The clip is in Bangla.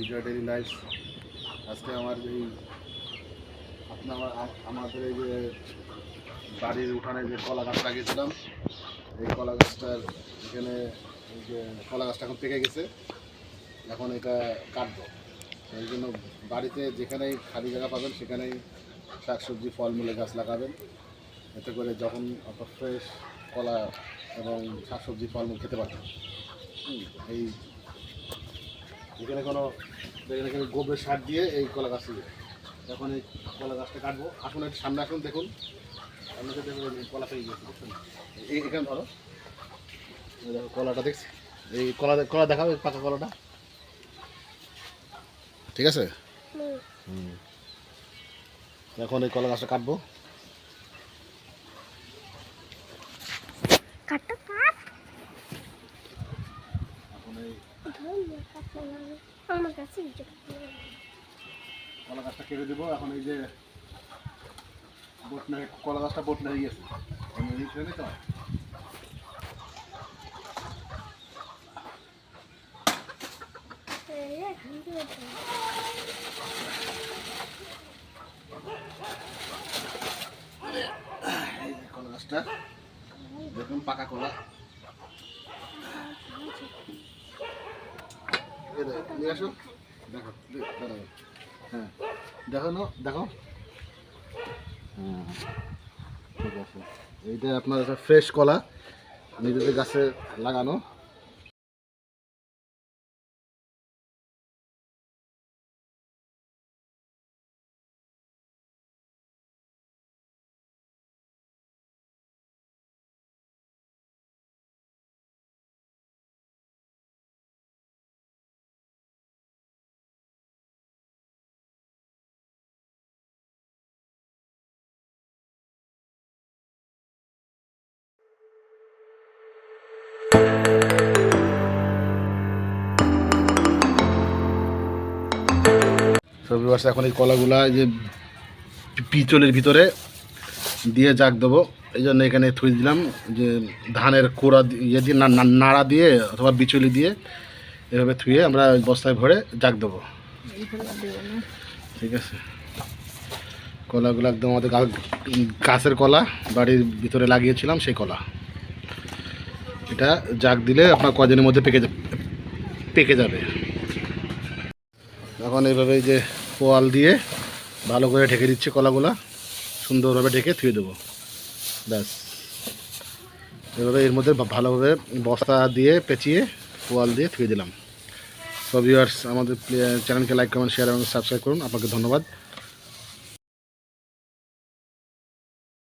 ভিডিও ডেলি লাইফ আজকে আমার এই আপনার আমাদের এই যে বাড়ির উঠানে যে কলা গাছ লাগিয়েছিলাম, এই কলা গাছটার এখানে এই যে কলা গাছটা এখন পেকে গেছে। এখন এটা কাটবো। এই জন্য বাড়িতে যেখানেই খালি জায়গা পাবেন, সেখানেই শাকসবজি, ফলমূলের গাছ লাগাবেন। এতে করে যখন অত ফ্রেশ কলা এবং শাকসবজি, ফলমূল খেতে পারবেন। এই এখানে কোনো এখানে কোনো গোবর সার দিয়ে এই কলা গাছ এখন এই কলা গাছটা কাটবো। আসুন একটু সামনে আসুন দেখুন। আপনাকে দেখুন কলা পেয়ে গেছে বুঝছেন? এই এখানে ধরো। দেখো কলাটা দেখছি। এই কলা কলা এই পাকা কলাটা। ঠিক আছে? হুম। এখন এই কলা গাছটা কাটবো কাটটা কাট এখন এই আমার কাছে দেবো। এখন এই যে বটনা কলা গাছটা বটনা হয়ে গেছে তো? কলা গাছটা। দেখুন, পাকা কলা। নিয়ে হ্যাঁ দেখো হ্যাঁ ঠিক আছে। এইটা আপনার ফ্রেশ কলা নিজেদের গাছে লাগানো। বাস এখন এই কলাগুলা যে পিচলের ভিতরে দিয়ে জাগ দেবো। এই জন্য এখানে থুই দিলাম যে ধানের কোড়া ইয়ে দিয়ে নাড়া দিয়ে অথবা বিচুলি দিয়ে এভাবে থুয়ে আমরা বস্তায় ভরে জাগ দেবো। ঠিক আছে। কলাগুলো একদম আমাদের গাছের কলা, বাড়ির ভিতরে লাগিয়েছিলাম সেই কলা। এটা জাগ দিলে আপনার কদিনের মধ্যে পেকে পেকে যাবে। এখন এইভাবে যে পোয়াল দিয়ে ভালো করে ঢেকে দিচ্ছি কলাগুলা। সুন্দরভাবে ঢেকে থুয়ে দেবো। ব্যাস। এভাবে এর মধ্যে ভালোভাবে বস্তা দিয়ে পেঁচিয়ে পোয়াল দিয়ে থুয়ে দিলাম। সব ভিউয়ার্স আমাদের চ্যানেলকে লাইক কমেন্ট শেয়ার এবং সাবস্ক্রাইব করুন। আপনাকে ধন্যবাদ।